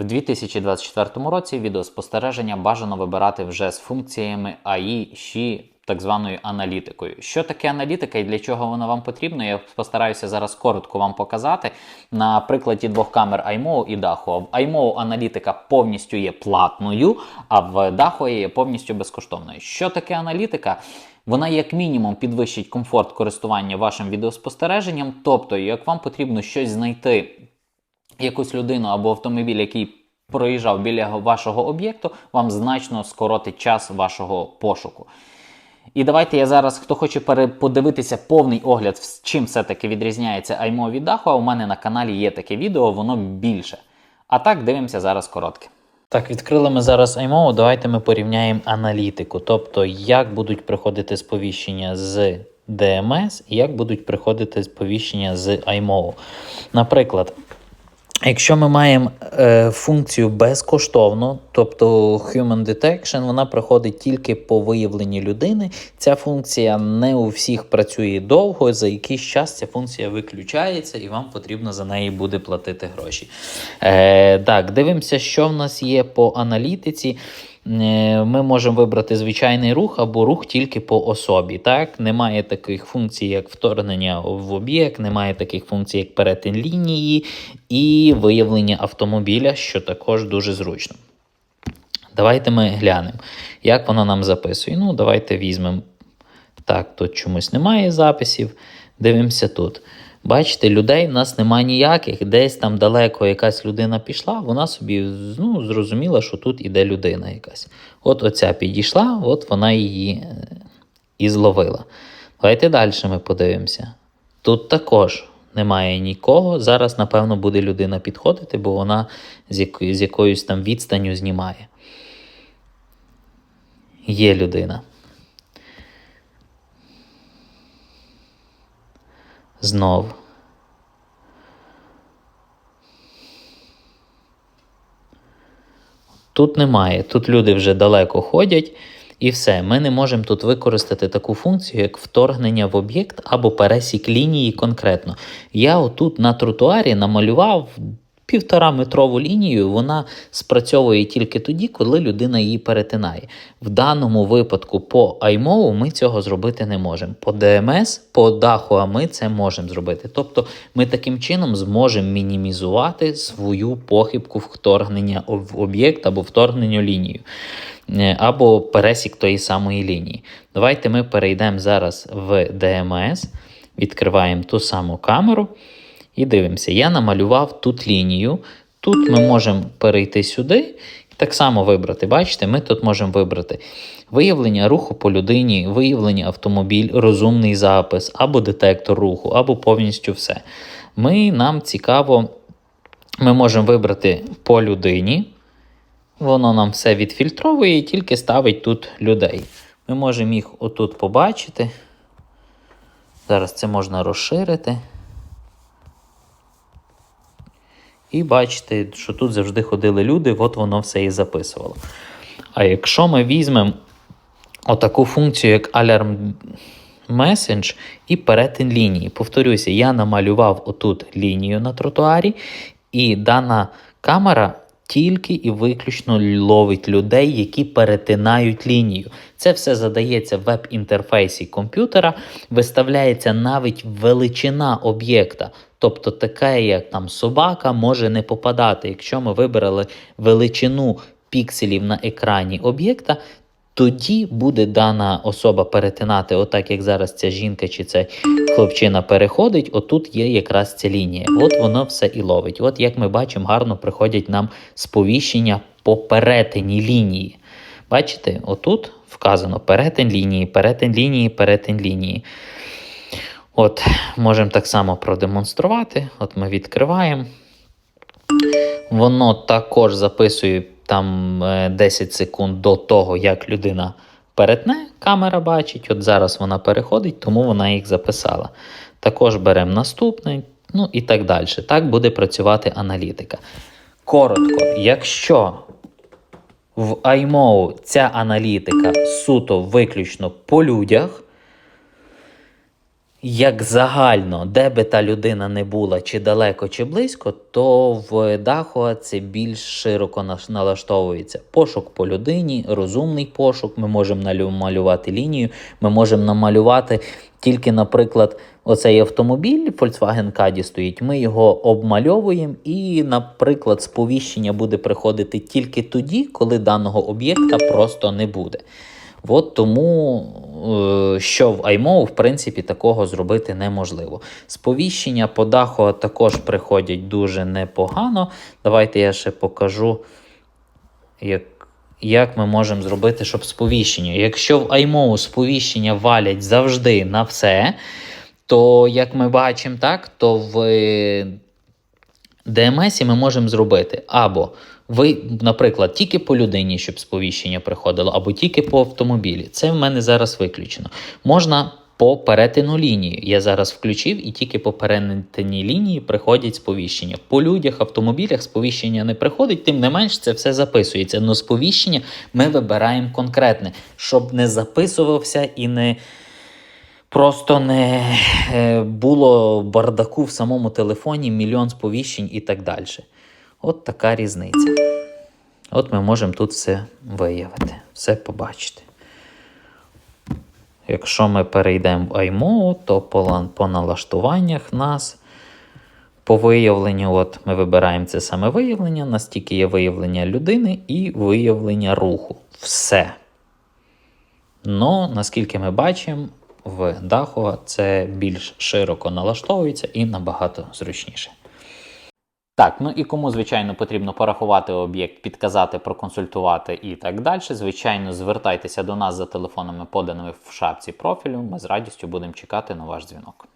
В 2024 році відеоспостереження бажано вибирати вже з функціями AI, SHI, так званою аналітикою. Що таке аналітика і для чого вона вам потрібна? Я постараюся зараз коротко вам показати на прикладі двох камер iMO і Daho. В iMO аналітика повністю є платною, а в Daho є повністю безкоштовною. Що таке аналітика? Вона як мінімум підвищить комфорт користування вашим відеоспостереженням, тобто, як вам потрібно щось знайти якусь людину або автомобіль, який проїжджав біля вашого об'єкту, вам значно скоротить час вашого пошуку. І давайте я зараз, хто хоче подивитися повний огляд, з чим все-таки відрізняється iMO від Daho, у мене на каналі є таке відео, воно більше. А так, дивимося зараз коротке. Так, відкрили ми зараз iMO, давайте ми порівняємо аналітику, тобто як будуть приходити сповіщення з DMS і як будуть приходити сповіщення з iMO. Наприклад, Якщо ми маємо е, функцію безкоштовно, тобто Human Detection, вона проходить тільки по виявленні людини. Ця функція не у всіх працює довго, за якийсь час ця функція виключається, і вам потрібно за неї буде платити гроші. Е, так, дивимося, що в нас є по аналітиці. Е, Ми можемо вибрати звичайний рух або рух тільки по особі. Так? Немає таких функцій, як вторгнення в об'єкт, немає таких функцій, як перетин лінії і виявлення автомобіля, що також дуже зручно. Давайте ми глянемо, як воно нам записує. Ну, давайте візьмемо. Так, тут чомусь немає записів. Дивимося тут. Бачите, людей в нас немає ніяких. Десь там далеко якась людина пішла, вона собі ну, зрозуміла, що тут іде людина якась. От оця підійшла, от вона її е, і зловила. Давайте далі ми подивимося. Тут також немає нікого. Зараз, напевно, буде людина підходити, бо вона з, якою, з якоюсь там відстанню знімає. Є людина. Знов. Тут немає. Тут люди вже далеко ходять, і все. Ми не можемо тут використати таку функцію, як вторгнення в об'єкт або пересік лінії конкретно. Я отут на тротуарі намалював півтора метрову лінію, вона спрацьовує тільки тоді, коли людина її перетинає. В даному випадку по iMovу ми цього зробити не можемо. По DMS, по Daho ми це можемо зробити. Тобто ми таким чином зможемо мінімізувати свою похибку вторгнення в об'єкт або вторгнення лінію. Е, Або пересік тої самої лінії. Давайте ми перейдемо зараз в DMS, відкриваємо ту саму камеру. І дивимося, я намалював тут лінію. Тут ми можемо перейти сюди і так само вибрати. Бачите, ми тут можемо вибрати виявлення руху по людині, виявлення автомобіль, розумний запис, або детектор руху, або повністю все. Ми, Нам цікаво, ми можемо вибрати по людині. Воно нам все відфільтровує і тільки ставить тут людей. Ми можемо їх отут побачити. Зараз це можна розширити. І бачите, що тут завжди ходили люди, от воно все і записувало. А якщо ми візьмемо отаку функцію, як Alarm Message і перетин лінії. Повторюся, я намалював отут лінію на тротуарі, і дана камера тільки і виключно ловить людей, які перетинають лінію. Це все задається в веб-інтерфейсі комп'ютера, виставляється навіть величина об'єкта. Тобто таке, як там собака, може не попадати. Якщо ми вибрали величину пікселів на екрані об'єкта, тоді буде дана особа перетинати, отак як зараз ця жінка чи цей хлопчина переходить, отут є якраз ця лінія. От воно все і ловить. От як ми бачимо, гарно приходять нам сповіщення по перетині лінії. Бачите, отут вказано перетин лінії, перетин лінії, перетин лінії. От, можемо так само продемонструвати. От ми відкриваємо. Воно також записує там е, 10 секунд до того, як людина перетне, камера бачить. От зараз вона переходить, тому вона їх записала. Також беремо наступний, ну і так далі. Так буде працювати аналітика. Коротко, якщо в iMO ця аналітика суто виключно по людях, Як загально, де би та людина не була, чи далеко, чи близько, то в Dahua це більш широко налаштовується. Пошук по людині, розумний пошук. Ми можемо намалювати лінію, ми можемо намалювати тільки, наприклад, оцей автомобіль Volkswagen Caddy стоїть. Ми його обмальовуємо, і, наприклад, сповіщення буде приходити тільки тоді, коли даного об'єкта просто не буде. От тому, е, що в iMO, в принципі, такого зробити неможливо. Сповіщення по даху також приходять дуже непогано. Давайте я ще покажу, як, як ми можемо зробити, щоб сповіщення. Якщо в iMO сповіщення валять завжди на все, то як ми бачимо, так, то в DMS ми можемо зробити або ви, наприклад, тільки по людині, щоб сповіщення приходило, або тільки по автомобілі. Це в мене зараз виключено. Можна по перетину лінії. Я зараз включив, і тільки по перетині лінії приходять сповіщення. По людях, автомобілях сповіщення не приходить, тим не менш це все записується. Но сповіщення ми вибираємо конкретне, щоб не записувався і не. Просто не е, було бардаку в самому телефоні, мільйон сповіщень і так далі. От така різниця. От ми можемо тут все виявити, все побачити. Якщо ми перейдемо в iMO, то по, по налаштуваннях нас по виявленню, от ми вибираємо це саме виявлення, настільки є виявлення людини і виявлення руху. Все. Но, наскільки ми бачимо, в Dahua це більш широко налаштовується і набагато зручніше. Так, ну і кому, звичайно, потрібно порахувати об'єкт, підказати, проконсультувати і так далі. Звичайно, звертайтеся до нас за телефонами, поданими в шапці профілю. Ми з радістю будемо чекати на ваш дзвінок.